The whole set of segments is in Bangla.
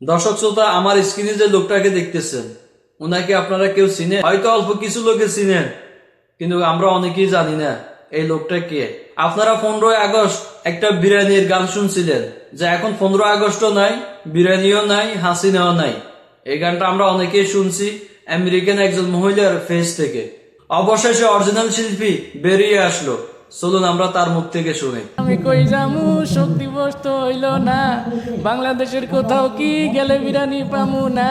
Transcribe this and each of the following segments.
দর্শক শ্রোতা, আমার স্ক্রিনে যে লোকটাকে দেখতেছেন ওনাকে আপনারা কেউ চিনে হয়তো অল্প কিছু লোকে চিনেন, কিন্তু আমরা অনেকেই জানি না এই লোকটা কে। আপনারা পনেরোই আগস্ট একটা বিরিয়ানির গান শুনছিলেন, যে এখন পনেরো আগস্টও নাই, বিরিয়ানিও নাই, হাসিনাও নাই। এই গানটা আমরা অনেকেই শুনছি আমেরিকান একজন মহিলার ফেস থেকে। অবশেষে অরিজিনাল শিল্পী বেরিয়ে আসলো। চলুন, আমরা তার মুখ থেকে শুনি। আমি কই জামু শোক দিবস তো হইল না। বাংলাদেশের কোথাও কি গেলে বিরানি পামু না?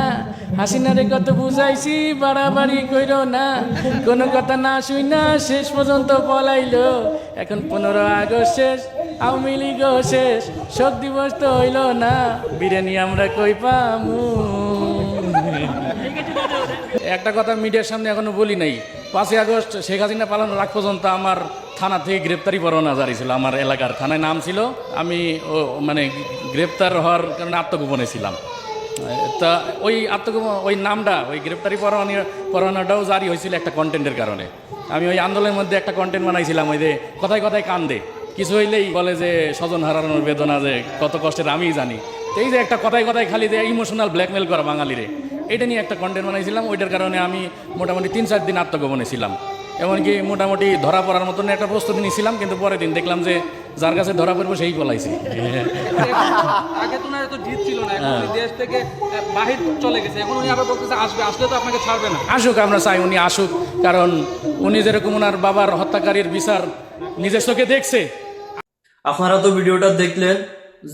হাসিনারে কত বুঝাইছি, বাড়াবাড়ি কইর না। কোনো কথা না শুই না শেষ পর্যন্ত পলাইলো। এখন পনেরো আগস্ট শেষ, আওয়ামী লীগও শেষ। শোক দিবস তো হইল না। বিরিয়ানি আমরা কই পামু? একটা কথা মিডিয়ার সামনে এখনও বলি নাই। পাঁচই আগস্ট শেখ হাসিনা পালানোর আগ পর্যন্ত আমার থানা থেকে গ্রেপ্তারি পরোয়ানা জারি ছিল, আমার এলাকার থানায় নাম ছিল। আমি মানে গ্রেপ্তার হওয়ার কারণে আত্মগোপনে ছিলাম। তা ওই আত্মগোপন, ওই নামটা, ওই গ্রেপ্তারি পরোয়ানি, পরোয়ানাটাও জারি হয়েছিল একটা কন্টেন্টের কারণে। আমি ওই আন্দোলনের মধ্যে একটা কন্টেন্ট বানাইছিলাম, ওই যে কথায় কথায় কান্দে। কিছু হইলেই বলে যে, স্বজন হারানোর বেদনা যে, কত কষ্টের, আমিই জানি। এই যে একটা কথায় কথায় খালি যে ইমোশনাল ব্ল্যাকমেল করা বাঙালিরে। এটা নিয়ে একটা কন্টেন্ট বানাইছিলাম ওইটার কারণে আমি মোটামুটি তিন চার দিন আত্মগোপনে ছিলাম। এমনকি মোটামুটি ধরা পড়ার মতন একটা প্রস্তুতি নিয়েছিলাম কিন্তু পরের দিন দেখলাম যে যার কাছে ধরা পড়ব সেই পলাইছে। আগে তো না এত জিত ছিল না এখন দেশ থেকে বাহির চলে গেছে। এখন উনি আবার বলতেছে আসবে আসলে তো আপনাকে ছাড়বে না। আসুক আমরা চাই উনি আসুক কারণ উনি যেরকম ওনার বাবার হত্যাকারীর বিচার নিজের চোখে দেখছে। আপনারা তো ভিডিওটা দেখলেন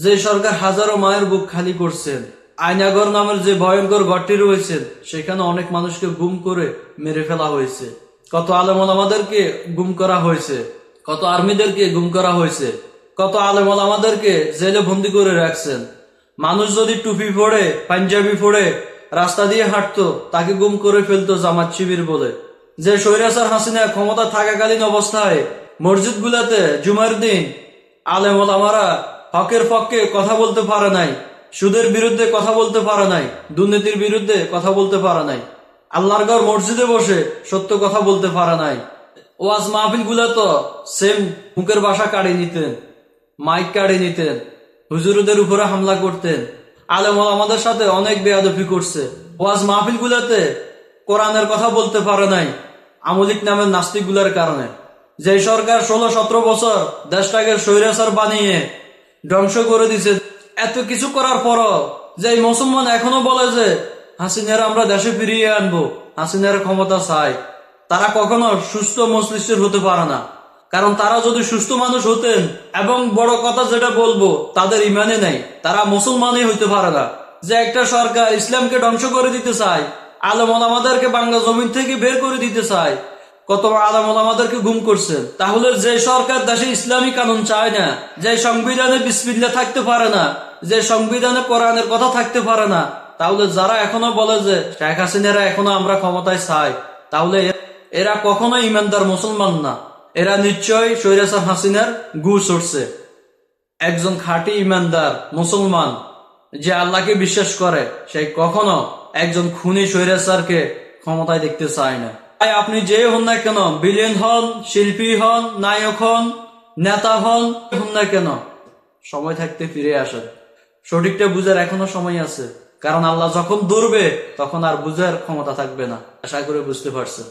যে সরকার হাজারো মায়ের বুক খালি করছেন আয়নাগর নামের যে ভয়ঙ্কর ঘরটি রয়েছে, সেখানে অনেক মানুষকে গুম করে মেরে ফেলা হয়েছে। কত আলেমল আমাদেরকে গুম করা হয়েছে, কত আর্মিদেরকে গুম করা হয়েছে, কত আলেমল আমাদেরকে জেলে বন্দি করে রাখছেন। মানুষ যদি টুপি পড়ে পাঞ্জাবি পড়ে রাস্তা দিয়ে হাঁটতো, তাকে গুম করে ফেলতো জামাত শিবির বলে। যে সৈরাসার হাসিনা ক্ষমতা থাকাকালীন অবস্থায় মসজিদ গুলাতে জুমার দিন আলেম ওলামারা হকের পক্ষে কথা বলতে পারে নাই সুদের বিরুদ্ধে কথা বলতে পারে নাই, দুর্নীতির বিরুদ্ধে কথা বলতে পারে নাই, আল্লাহর ঘর মসজিদে বসে সত্য কথা বলতে পারে নাই। ওয়াজ মাহফিলগুলা তো সেম মুখের বাসা কাড়ি নিতেন মাইক কাড়ি নিতেন, হুজুরদের উপরে হামলা করতেন। আলেম আমাদের সাথে অনেক বেয়াদফি করছে। ওয়াজ মাহফিল গুলাতে কোরআনের কথা বলতে পারে নাই, আমলিক নামের নাস্তিকগুলার কারণে। যে সরকার ষোলো সতেরো বছর দেশটাকে স্বৈরাচার বানিয়ে ধ্বংস করে দিছে এত কিছু করার পরও যে এই মুসলমান এখনও বলে যে, হাসিনারা আমরা দেশে ফিরিয়ে আনব, হাসিনার ক্ষমতা চাই। তারা কখনো সুস্থ মস্তিষ্কের হতে পারে না। কারণ তারা যদি সুস্থ মানুষ হতেন, এবং বড় কথা যেটা বলব, তাদের ইমানে নেই। তারা মুসলমানই হইতে পারে না। যে একটা সরকার ইসলামকে ধ্বংস করে দিতে চায় আলমন আমাদেরকে বাংলা জমিন থেকে বের করে দিতে চায় কত আলমন আমাদেরকে গুম করছে। তাহলে যে সরকার দেশে ইসলামী কানুন চায় না, যে সংবিধানে বিসমিল্লা থাকতে পারে না, যে সংবিধানে কোরআনের কথা থাকতে পারে না, তাহলে যারা এখনও বলে যে শেখ হাসিনারা এখনও আমরা ক্ষমতায় চাই, তাহলে এরা কখনো ইমানদার মুসলমান না। এরা নিশ্চয় সৈরাসার হাসিনার গু চড়ছে একজন খাঁটি ইমানদার মুসলমান যে আল্লাহকে বিশ্বাস করে, সে কখনো একজন খুনি স্বৈরাচারকে ক্ষমতায় দেখতে চায় না। তাই আপনি যে হন না কেন বিলিয়ন হন, শিল্পী হন, নায়ক হন, নেতা হন হন না কেন, সময় থাকতে ফিরে আসেন। সঠিকটা বুঝার এখনও সময় আছে, কারণ আল্লাহ যখন দৌড়বে তখন আর বুঝার ক্ষমতা থাকবে না। আশা করে বুঝতে পারছে